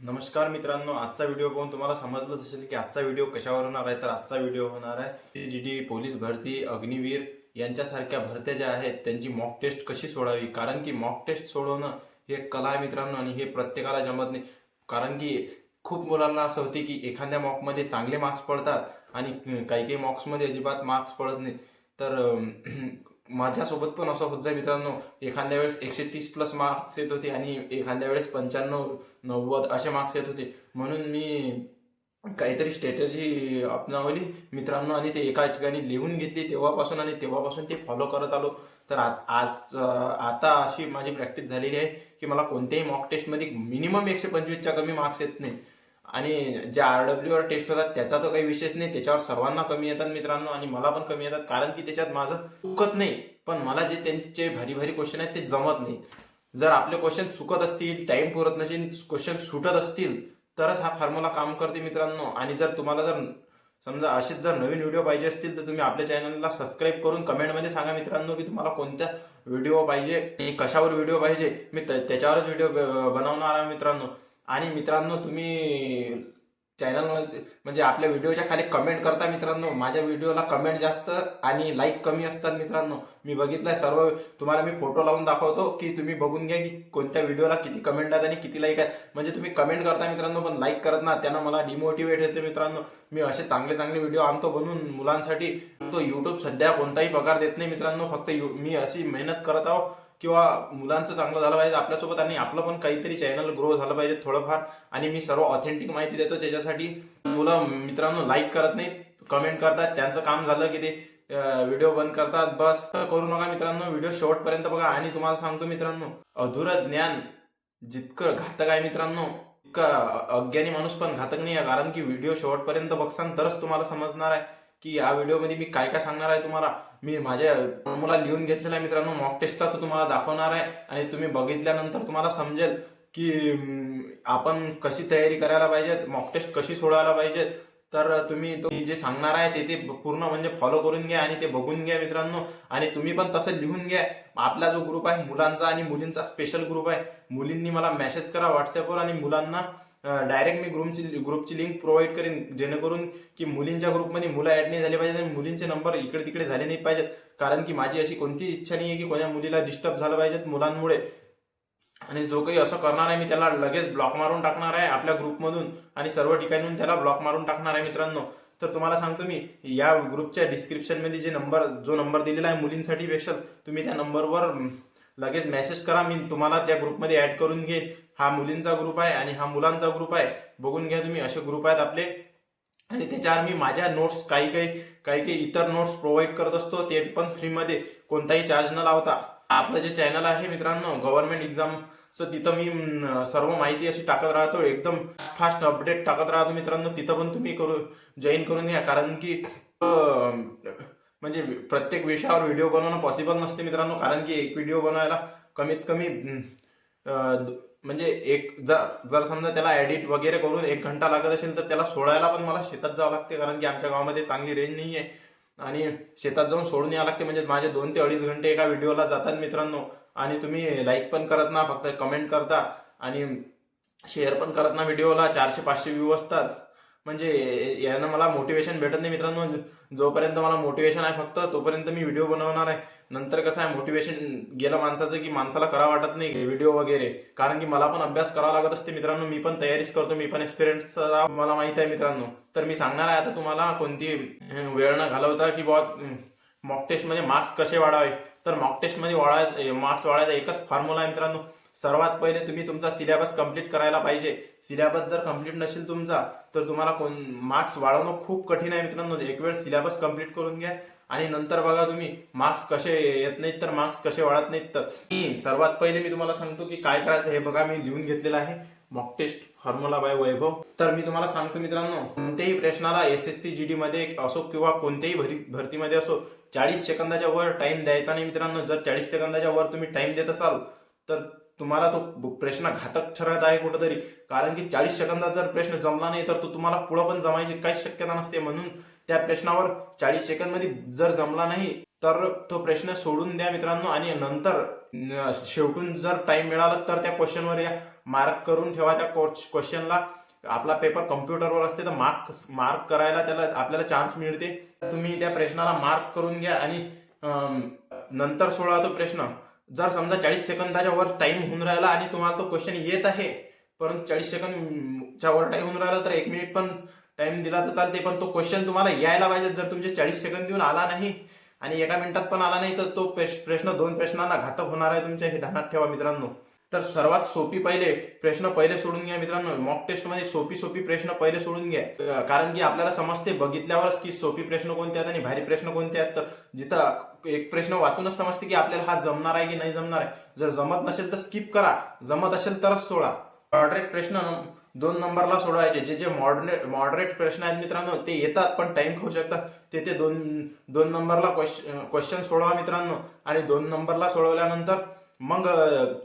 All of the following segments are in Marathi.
नमस्कार मित्रांनो आजचा व्हिडिओ पाहून तुम्हाला समजलंच असेल की आजचा व्हिडिओ कशावर होणार आहे. तर आजचा व्हिडिओ होणार आहे जी डी पोलीस भरती अग्निवीर यांच्यासारख्या भरत्या ज्या आहेत त्यांची मॉक टेस्ट कशी सोडावी? कारण की मॉक टेस्ट सोडवणं हे कला आहे मित्रांनो आणि हे प्रत्येकाला जमत नाही. कारण की खूप मुलांना असं होते की एखाद्या मॉकमध्ये चांगले मार्क्स पडतात आणि काही काही मॉक्समध्ये अजिबात मार्क्स पडत नाहीत. तर माझ्यासोबत पण असं होत जाय मित्रांनो. एखाद्या वेळेस एकशे तीस प्लस मार्क्स येत होते आणि एखाद्या वेळेस पंच्याण्णव नव्वद असे मार्क्स येत होते. म्हणून मी काहीतरी स्ट्रॅटजी अपनावली मित्रांनो आणि ते एका ठिकाणी लिहून घेतली तेव्हापासून आणि तेव्हापासून ते फॉलो करत आलो. तर आ- आज आता अशी माझी प्रॅक्टिस झालेली आहे की मला कोणत्याही मॉक टेस्टमध्ये मिनिमम एकशे पंचवीसच्या कमी मार्क्स येत नाही आणि ज्या आर डब्ल्यू आर टेस्ट होतात त्याचा तर काही विशेष नाही. त्याच्यावर सर्वांना कमी येतात मित्रांनो आणि मला पण कमी येतात कारण की त्याच्यात माझं चुकत नाही. पण मला जे त्यांचे भारी भारी क्वेश्चन आहेत ते जमत नाही. जर आपले क्वेश्चन चुकत असतील टाइम पुरत नसेल क्वेश्चन सुटत असतील तरच हा फॉर्म्युला काम करते मित्रांनो. आणि जर तुम्हाला जर समजा असेच जर नवीन व्हिडिओ पाहिजे असतील तर तुम्ही आपल्या चॅनलला सबस्क्राईब करून कमेंटमध्ये सांगा मित्रांनो की तुम्हाला कोणत्या व्हिडिओ पाहिजे आणि कशावर व्हिडिओ पाहिजे. मी त्याच्यावरच व्हिडिओ बनवणार आहे मित्रांनो. आणि मित्रांनो तुम्ही चॅनल म्हणजे आपल्या व्हिडिओच्या खाली कमेंट करता मित्रांनो. माझ्या व्हिडिओला कमेंट जास्त आणि लाईक कमी असतात मित्रांनो. मी बघितलंय सर्व तुम्हाला मी फोटो लावून दाखवतो की तुम्ही बघून घ्या की कोणत्या व्हिडिओला किती कमेंट आहेत आणि किती लाईक आहेत म्हणजे तुम्ही कमेंट करता मित्रांनो पण लाईक करत ना त्यांना मला डिमोटिवेट होते मित्रांनो. मी असे चांगले चांगले व्हिडिओ आणतो बनवून मुलांसाठी. तो युट्यूब सध्या कोणताही पगार देत नाही मित्रांनो. फक्त मी अशी मेहनत करत आहो. किंवा मुलांचं चांगलं झालं पाहिजे आपल्यासोबत आणि आपलं पण काहीतरी चॅनल ग्रो झालं पाहिजे थोडंफार. आणि मी सर्व ऑथेंटिक माहिती देतो त्याच्यासाठी मुलं मित्रांनो लाईक करत नाहीत कमेंट करतात. त्यांचं काम झालं की ते व्हिडिओ बंद करतात. बस तर करू नका मित्रांनो व्हिडिओ शेवटपर्यंत बघा. आणि तुम्हाला सांगतो मित्रांनो अधुरं ज्ञान जितकं घातक आहे मित्रांनो अज्ञानी माणूस पण घातक नाही आहे कारण की व्हिडिओ शेवटपर्यंत बघसान तरच तुम्हाला समजणार आहे. की या व्हिडिओमध्ये मी काय काय सांगणार आहे तुम्हाला? मी माझ्या मुला लिहून घेतलेला आहे मित्रांनो मॉक टेस्टचा तो तुम्हाला दाखवणार आहे आणि तुम्ही बघितल्यानंतर तुम्हाला समजेल की आपण कशी तयारी करायला पाहिजेत मॉक टेस्ट कशी सोडवायला पाहिजेत. तर तुम्ही तो जे सांगणार आहे ते ते पूर्ण म्हणजे फॉलो करून घ्या आणि ते बघून घ्या मित्रांनो. आणि तुम्ही पण तसं लिहून घ्या. आपला जो ग्रुप आहे मुलांचा आणि मुलींचा स्पेशल ग्रुप आहे मुलींनी मला मेसेज करा व्हॉट्सअपवर आणि मुलांना डायरेक्ट मी ग्रुपची ग्रुपची लिंक प्रोव्हाइड करेन जेणेकरून की मुलींच्या ग्रुपमध्ये मुलं ऍड नाही झाले पाहिजेत आणि मुलींचे नंबर इकडे तिकडे झाले नाही पाहिजेत. कारण की माझी अशी कोणती इच्छा नाही आहे की कोणत्या मुलीला डिस्टर्ब झालं पाहिजेत मुलांमुळे. आणि जो काही असं करणार आहे मी त्याला लगेच ब्लॉक मारून टाकणार आहे आपल्या ग्रुपमधून आणि सर्व ठिकाणून त्याला ब्लॉक मारून टाकणार आहे मित्रांनो. तर तुम्हाला सांगतो मी या ग्रुपच्या डिस्क्रिप्शनमध्ये जे नंबर जो नंबर दिलेला आहे मुलींसाठी स्पेशल तुम्ही त्या नंबरवर लगेच मेसेज करा. मी तुम्हाला त्या ग्रुपमध्ये ॲड करून घेईन. हा मुलींचा ग्रुप आहे आणि हा मुलांचा ग्रुप आहे. बघून घ्या तुम्ही असे ग्रुप आहेत आपले. आणि त्याच्यावर मी माझ्या नोट्स काही काही काही काही इतर नोट्स प्रोव्हाइड करत असतो. ते पण फ्रीमध्ये कोणताही चार्ज न लावता. आपलं जे चॅनल आहे मित्रांनो गव्हर्नमेंट एक्झामचं तिथं मी सर्व माहिती अशी टाकत राहतो. एकदम फास्ट अपडेट टाकत राहतो मित्रांनो. तिथं पण तुम्ही करू जॉईन करून घ्या. कारण की म्हणजे प्रत्येक विषयावर व्हिडिओ बनवणं पॉसिबल नसते मित्रांनो. कारण की एक व्हिडिओ बनवायला कमीत कमी म्हणजे एक जर जर समजा त्याला एडिट वगैरे करून एक घंटा लागत असेल तर त्याला सोडायला पण मला शेतात जावं लागते कारण की आमच्या गावामध्ये चांगली रेंज नाही आहे आणि शेतात जाऊन सोडून यावं लागते म्हणजे माझे दोन ते अडीच घंटे एका व्हिडिओला जातात मित्रांनो. आणि तुम्ही लाईक पण करत ना फक्त कमेंट करता. आणि शेअर पण करत ना व्हिडिओला चारशे पाचशे व्ह्यू असतात. म्हणजे यानं मला मोटिवेशन भेटत नाही मित्रांनो. जोपर्यंत मला मोटिवेशन आहे फक्त तोपर्यंत मी व्हिडिओ बनवणार आहे. नंतर कसं आहे मोटिवेशन गेलं माणसाचं की माणसाला करा वाटत नाही व्हिडिओ वगैरे. कारण की मला पण अभ्यास करावा लागत असते मित्रांनो. मी पण तयारीच करतो मी पण एक्सपिरियन्स मला माहीत आहे मित्रांनो. तर मी सांगणार आहे आता तुम्हाला कोणती वेळ न घालवता की बुवा मॉक टेस्टमध्ये मार्क्स कसे वाढावे. तर मॉक टेस्टमध्ये वाढाय मार्क्स वाढायचा एकच फॉर्म्युला आहे मित्रांनो. सर्वात पहिले तुम्ही तुमचा सिलेबस कंप्लीट करायला पाहिजे. सिलेबस जर कंप्लीट नसेल तुमचा तर तुम्हाला कोण मार्क्स वाढवणं खूप कठीण आहे मित्रांनो. म्हणजे एक वेळ सिलेबस कंप्लीट करून घ्या आणि नंतर बघा तुम्ही मार्क्स कसे येत नाहीत तर मार्क्स कसे वाढत नाहीत तर. सर्वात पहिले मी तुम्हाला सांगतो की काय करायचं हे बघा मी लिहून घेतलेलं आहे. Mock test formula by Vaibhav. तर मी तुम्हाला सांगतो मित्रांनो कोणत्याही प्रश्नाला S S C G D मध्ये असो किंवा कोणत्याही भरी भरतीमध्ये असो चाळीस सेकंदाच्या वर टाइम द्यायचा नाही मित्रांनो. जर चाळीस सेकंदाच्या वर तुम्ही टाइम देत असाल तर तुम्हाला तो प्रश्न घातक ठरत आहे कुठंतरी. कारण की चाळीस सेकंदात जर प्रश्न जमला नाही तर तो तुम्हाला पुढं पण जमायची काहीच शक्यता नसते. म्हणून त्या प्रश्नावर चाळीस सेकंदमध्ये जर जमला नाही तर तो प्रश्न सोडून द्या मित्रांनो. आणि नंतर शेवटून जर टाइम मिळाला तर त्या क्वेश्चनवर या मार्क करून ठेवा. त्या क्वेश्चनला आपला पेपर कम्प्युटरवर असते तर मार्क मार्क करायला त्याला आपल्याला चान्स मिळते. तुम्ही त्या प्रश्नाला मार्क करून घ्या. आणि नंतर सोडा तो प्रश्न. जर समजा चाळीस सेकंदाच्या वर टाइम होऊन राहिला आणि तुम्हाला तो क्वेश्चन येत आहे परंतु चाळीस सेकंदच्या वर टाइम होऊन राहिला तर एक मिनिट पण टाइम दिला तर चालते पण तो क्वेश्चन तुम्हाला यायला पाहिजे. जर तुमचे चाळीस सेकंद देऊन आला नाही आणि एका मिनिटात पण आला नाही तर तो प्रश- प्रश्न दोन प्रश्नांना घातक होणार आहे तुमच्या हे ध्यानात ठेवा मित्रांनो. तर सर्वात सोपी पहिले प्रश्न पहिले सोडून घ्या मित्रांनो. मॉक टेस्टमध्ये सोपी सोपी प्रश्न पहिले सोडून घ्या. कारण की आपल्याला समजते बघितल्यावरच की सोपी प्रश्न कोणते आहेत आणि भारी प्रश्न कोणते आहेत. तर जिथं एक प्रश्न वाचूनच समजते की आपल्याला हा जमणार आहे की नाही जमणार आहे. जर जमत नसेल तर स्किप करा. जमत असेल तरच सोडा. मॉडरेट प्रश्न दोन नंबरला सोडवायचे. जे जे मॉडरेट मॉडरेट प्रश्न आहेत मित्रांनो ते येतात पण टाइम खाऊ शकतात. ते ते दोन दोन नंबरला क्वेश्चन सोडवा मित्रांनो. आणि दोन नंबरला सोडवल्यानंतर मग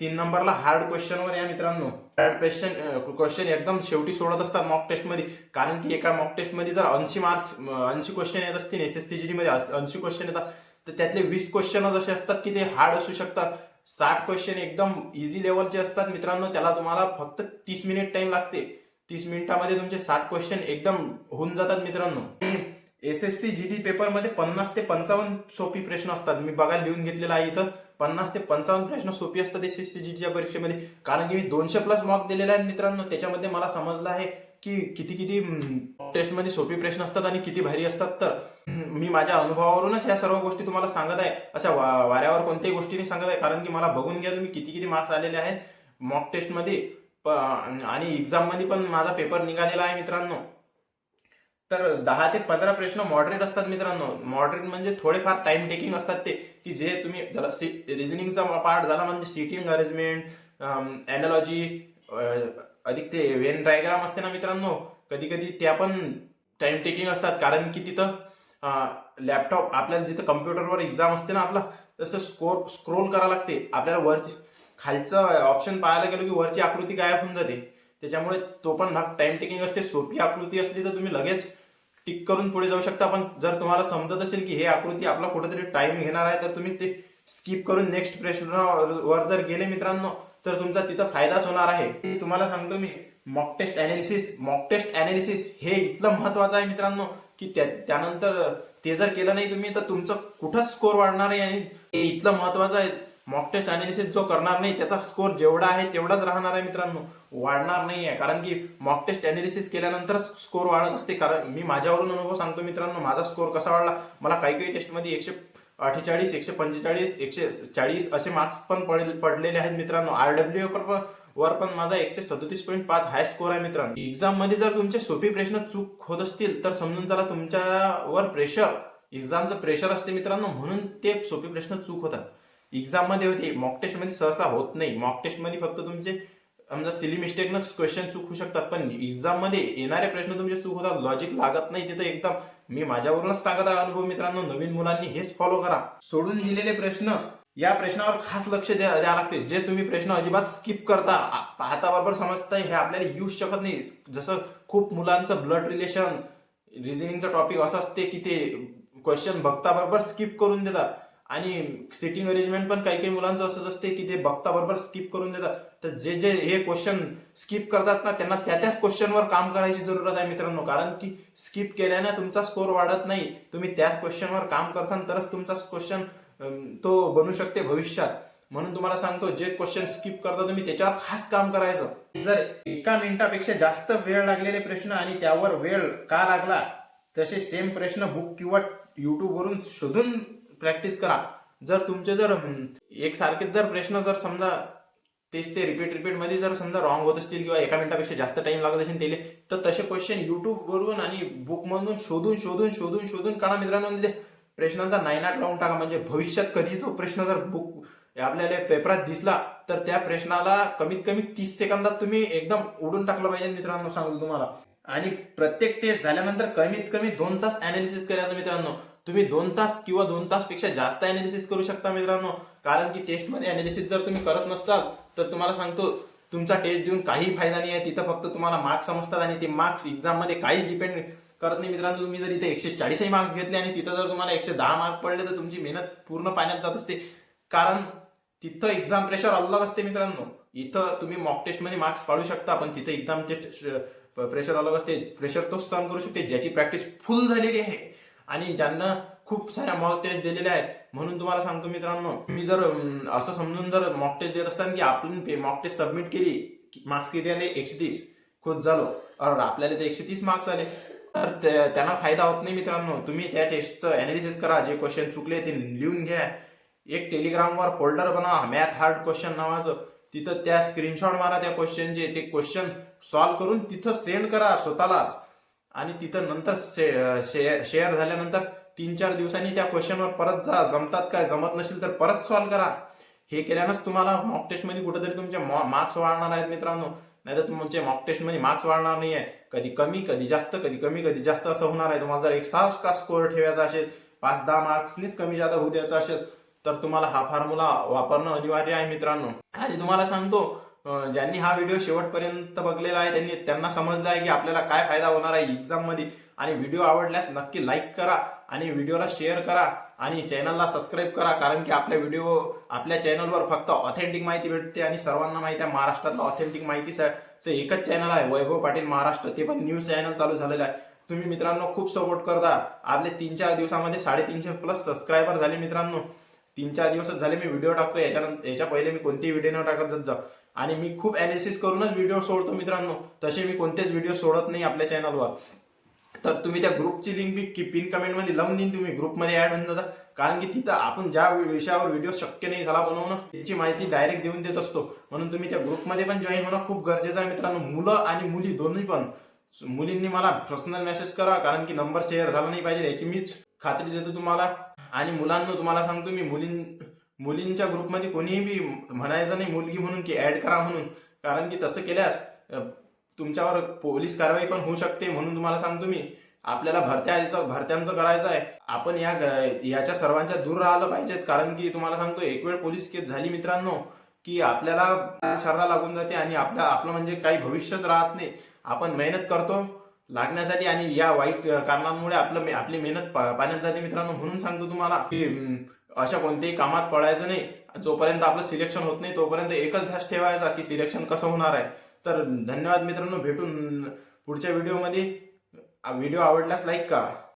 तीन नंबरला हार्ड क्वेश्चनवर या मित्रांनो. हार्ड क्वेश्चन क्वेश्चन एकदम शेवटी सोडत असतात मॉक टेस्टमध्ये. कारण की एका मॉक टेस्टमध्ये जर ऐंशी मार्क्स ऐंशी क्वेश्चन येत असतील एस एस सी मध्ये ऐंशी क्वेश्चन येतात तर त्यातले वीस क्वेश्चन असे असतात की ते हार्ड असू शकतात. साठ क्वेश्चन एकदम इझी लेवलचे असतात मित्रांनो. त्याला तुम्हाला फक्त तीस मिनिट टाइम लागते. तीस मिनिटामध्ये तुमचे साठ क्वेश्चन एकदम होऊन जातात मित्रांनो. S S C G D पेपरमध्ये पन्नास ते पंचावन्न सोपी प्रश्न असतात. मी बघा लिहून घेतलेला आहे इथं. पन्नास ते पंचावन्न प्रश्न सोपी असतात एस एस सी जी च्या परीक्षेमध्ये. कारण की मी दोनशे प्लस मार्क दिलेले आहेत मित्रांनो. त्याच्यामध्ये मला समजलं आहे की किती किती टेस्टमध्ये सोपी प्रश्न असतात आणि किती भारी असतात. तर मी माझ्या अनुभवावरूनच या सर्व गोष्टी तुम्हाला सांगत आहे. अशा वा- वाऱ्यावर कोणत्याही गोष्टीने सांगत आहे. कारण की मला बघून घ्या तुम्ही किती किती मार्क्स आलेले आहेत. मॉक टेस्टमध्ये प- आणि एक्झाममध्ये पण माझा पेपर निघालेला आहे मित्रांनो. तर दहा ते पंधरा प्रश्न मॉडरेट असतात मित्रांनो. मॉडरेट म्हणजे थोडेफार टाइम टेकिंग असतात ते की जे तुम्ही जरा रिझनिंगचा पार्ट झाला म्हणजे सिटिंग अरेंजमेंट अॅनॉलॉजी अधिक ते वेन डायग्राम असते ना मित्रांनो कधी कधी त्या पण टाइम टेकिंग असतात. कारण की तिथं लॅपटॉप आपल्याला जिथं कम्प्युटरवर एक्झाम असते ना आपला तसं स्कोर स्क्रोल करावं लागते. आपल्याला वरची खालचं ऑप्शन पाहायला गेलो की वरची आकृती गायब होऊन जाते. त्याच्यामुळे तो पण भाग टाइम टेकिंग असते. सोपी आकृती असली तर तुम्ही लगेच टिक करून पुढे जाऊ शकता. पण जर तुम्हाला समजत असेल की हे आकृती आपला कुठेतरी टाइम घेणार आहे तर तुम्ही ते स्किप करून नेक्स्ट प्रश्नावर जर गेले मित्रांनो तर तुमचा तिथं फायदाच होणार आहे. तुम्हाला सांगतो मी mock test analysis mock test analysis हे इथलं महत्वाचं आहे मित्रांनो की त्यानंतर ते जर केलं नाही तुम्ही तर तुमचं कुठंच स्कोर वाढणार आहे? आणि हे इथलं महत्वाचं आहे. मॉक टेस्ट अनालिसिस जो करणार नाही त्याचा स्कोर जेवढा आहे तेवढाच राहणार आहे मित्रांनो. वाढणार नाही आहे कारण की मॉक टेस्ट अनालिसिस केल्यानंतर स्कोर वाढत असते. कारण मी माझ्यावरून अनुभव सांगतो मित्रांनो माझा स्कोर कसा वाढला? मला काही काही टेस्टमध्ये एकशे अठ्ठेचाळीस एकशे पंचेचाळीस एकशे चाळीस असे मार्क्स पण पडले- पडलेले आहेत मित्रांनो. आरडब्ल्यू पर वर पण माझा एकशे सदतीस पॉईंट पाच हाय स्कोर आहे मित्रांनो. एक्झाममध्ये जर तुमचे सोपे प्रश्न चूक होत असतील तर समजून चला तुमच्यावर प्रेशर एक्झामचं प्रेशर असते मित्रांनो म्हणून ते सोपे प्रश्न चूक होतात. एक्झाममध्ये होते. मॉक टेस्टमध्ये सहसा होत नाही. मॉक टेस्टमध्ये फक्त तुमचे समजा सिली मिस्टेकनं क्वेश्चन चूक होऊ शकतात पण एक्झाममध्ये येणारे प्रश्न तुमचे चूक होतात लॉजिक लागत नाही तिथं एकदम. मी माझ्यावरूनच सांगत आहे अनुभव मित्रांनो नवीन मुलांनी हेच फॉलो करा. सोडून दिलेले प्रश्न या प्रश्नावर खास लक्ष द्या द्यावं लागते. जे तुम्ही प्रश्न अजिबात स्किप करता पाहता बरोबर समजता हे आपल्याला येऊ शकत नाही. जसं खूप मुलांचं ब्लड रिलेशन रिझनिंगचं टॉपिक असं असते की ते क्वेश्चन बघता बरोबर स्किप करून देतात. आणि सिटिंग अरेंजमेंट पण काही काही मुलांचं असंच असते की ते बघता बरोबर स्किप करून देतात. तर जे जे हे क्वेश्चन स्किप करतात ना त्यांना त्या त्याच क्वेश्चनवर काम करायची जरूरत आहे मित्रांनो. कारण की स्किप केल्याने तुमचा स्कोर वाढत नाही. तुम्ही त्याच क्वेश्चनवर काम करसान तरच तुमचा क्वेश्चन तो बनू शकते भविष्यात. म्हणून तुम्हाला सांगतो जे क्वेश्चन स्किप करता तुम्ही त्याच्यावर खास काम करायचं. जर एका मिनिटापेक्षा जास्त वेळ लागलेले प्रश्न आणि त्यावर वेळ का लागला तसे सेम प्रश्न बुक किंवा युट्यूबवरून शोधून प्रॅक्टिस करा. जर तुमचे जर एकसारखेच जर प्रश्न जर समजा तेच ते रिपीट रिपीटमध्ये जर समजा रॉंग होत असतील किंवा एका मिनिटापेक्षा जास्त टाइम लागत असेल त्याला तर तसे क्वेश्चन युट्यूबवरून आणि बुकमधून शोधून शोधून शोधून शोधून काढा मित्रांनो. म्हणजे प्रश्नांचा नायनाट लावून टाका. म्हणजे भविष्यात कधी तो प्रश्न जर बुक आपल्याला पेपरात दिसला तर त्या प्रश्नाला कमीत कमी तीस सेकंदात तुम्ही एकदम उडून टाकलं पाहिजे मित्रांनो सांगतो तुम्हाला. आणि प्रत्येक टेस्ट झाल्यानंतर कमीत कमी दोन तास अनालिसिस करायचं मित्रांनो. तुम्ही दोन तास किंवा दोन तासपेक्षा जास्त अनालिसिस करू शकता मित्रांनो. कारण की टेस्टमध्ये अनालिसिस जर तुम्ही करत नसाल तर तुम्हाला सांगतो तुमचा टेस्ट देऊन काही फायदा नाही आहे. तिथं फक्त तुम्हाला मार्क्स समजतात आणि ते मार्क्स एक्झाममध्ये काहीच डिपेंड करत नाही. मित्रांनो तुम्ही जर इथे एकशे चाळीसही मार्क्स घेतले आणि तिथं जर तुम्हाला एकशे दहा मार्क पडले तर तुमची मेहनत पूर्ण पाण्यात जात असते. कारण तिथं एक्झाम प्रेशर अलग असते मित्रांनो. इथं तुम्ही मॉक टेस्टमध्ये मार्क्स पाडू शकता पण तिथं एक्झामचे प्रेशर अलग असते. प्रेशर तोच सहन करू शकते ज्याची प्रॅक्टिस फुल झालेली आहे. आणि ज्यांना खूप साऱ्या मॉक टेस्ट दिलेल्या आहेत म्हणून तुम्हाला सांगतो मित्रांनो मी जर असं समजून जर मॉक टेस्ट देत असताना की आपण मॉक टेस्ट सबमिट केली मार्क्स किती आले? एकशे तीस. खुश झालो. अरे आपल्याला ते एकशे तीस मार्क्स आले. तर त्यांना फायदा होत नाही मित्रांनो. तुम्ही त्या टेस्टचं अनालिसिस करा. जे क्वेश्चन चुकले ते लिहून घ्या. एक टेलिग्रामवर फोल्डर बनवा. मॅथ हार्ड क्वेश्चन नावाचं. तिथं त्या स्क्रीनशॉट मारा त्या क्वेश्चनचे ते क्वेश्चन सॉल्व्ह करून तिथं सेंड करा स्वतःलाच. आणि तिथं नंतर शेअर झाल्यानंतर तीन चार दिवसांनी त्या क्वेश्चनवर परत जा जमतात काय जमत नसेल तर परत सॉल्व्ह करा. हे केल्यानंच तुम्हाला मॉक टेस्टमध्ये कुठेतरी तुमचे मार्क्स वाढणार आहेत मित्रांनो. नाही तर तुमचे मॉक टेस्टमध्ये मार्क्स वाढणार नाही आहे कधी कमी कधी जास्त कधी कमी कधी जास्त असं होणार आहे. तुम्हाला जर एक सहा का स्कोअर ठेवायचा असेल पाच दहा मार्क्सनीच कमी जादा होऊ द्यायचा असेल तर तुम्हाला हा फॉर्म्युला वापरणं अनिवार्य आहे मित्रांनो. आणि तुम्हाला सांगतो ज्यांनी हा व्हिडिओ शेवटपर्यंत बघलेला आहे त्यांनी त्यांना समजलं आहे की आपल्याला काय फायदा होणार आहे एक्झाममध्ये आणि व्हिडिओ आवडल्यास नक्की लाईक करा आणि व्हिडिओला शेअर करा आणि चॅनलला सबस्क्राईब करा कारण की आपल्या व्हिडिओ आपल्या चॅनलवर फक्त ऑथेंटिक माहिती भेटते आणि सर्वांना माहिती आहे महाराष्ट्रातलं ऑथेंटिक माहितीचं एकच चॅनल आहे वैभव पाटील महाराष्ट्र. ते पण न्यूज चॅनल चालू झालेलं आहे. तुम्ही मित्रांनो खूप सपोर्ट करता. आपले तीन चार दिवसामध्ये साडेतीनशे प्लस सबस्क्रायबर झाले मित्रांनो. तीन चार दिवसच झाले मी व्हिडिओ टाकतो याच्यानंतर याच्या पहिले मी कोणतेही व्हिडिओ न टाकत जात आणि मी खूप अनालिसिस करूनच व्हिडिओ सोडतो मित्रांनो. तसे मी कोणतेच व्हिडिओ सोडत नाही आपल्या चॅनलवर तर तुम्ही त्या ग्रुपची लिंक बी पिन कमेंटमध्ये लावून देईन तुम्ही. ग्रुपमध्ये ऍड होऊन जाता. कारण की तिथं आपण ज्या विषयावर व्हिडिओ शक्य नाही झाला बनवणं त्याची माहिती डायरेक्ट देऊन देत असतो. म्हणून तुम्ही त्या ग्रुपमध्ये पण जॉईन होणं खूप गरजेचं आहे मित्रांनो. मुलं आणि मुली दोन्ही पण. मुलींनी मला पर्सनल मेसेज करा कारण की नंबर शेअर झाला नाही पाहिजे याची मीच खात्री देतो तुम्हाला. आणि मुलांना तुम्हाला सांगतो मी मुलीं मुलींच्या ग्रुपमध्ये कोणीही बी म्हणायचं नाही मुलगी म्हणून की ऍड करा म्हणून. कारण की तसं केल्यास तुमच्यावर पोलीस कारवाई पण होऊ शकते म्हणून तुम्हाला सांगतो मी. आपल्याला भरत्याचं भरत्यांचं करायचं आहे. आपण या याच्या सर्वांच्या दूर राहिलं पाहिजेत. कारण की तुम्हाला सांगतो एक वेळ पोलीस केस झाली मित्रांनो की आपल्याला शरीरा लागून जाते आणि आपल्या आपलं म्हणजे काही भविष्यच राहत नाही. आपण मेहनत करतो लागण्यासाठी आणि या वाईट कारणांमुळे आपलं आपली मेहनत पाण्यात जाते मित्रांनो. म्हणून सांगतो तुम्हाला की अशा कोणत्याही कामात पडायचं नाही. जोपर्यंत आपलं सिलेक्शन होत नाही तोपर्यंत एकच ध्यास ठेवायचा की सिलेक्शन कसं होणार आहे. तर धन्यवाद मित्रांनो भेटून पुढच्या व्हिडिओमध्ये व्हिडिओ आवडल्यास लाईक करा.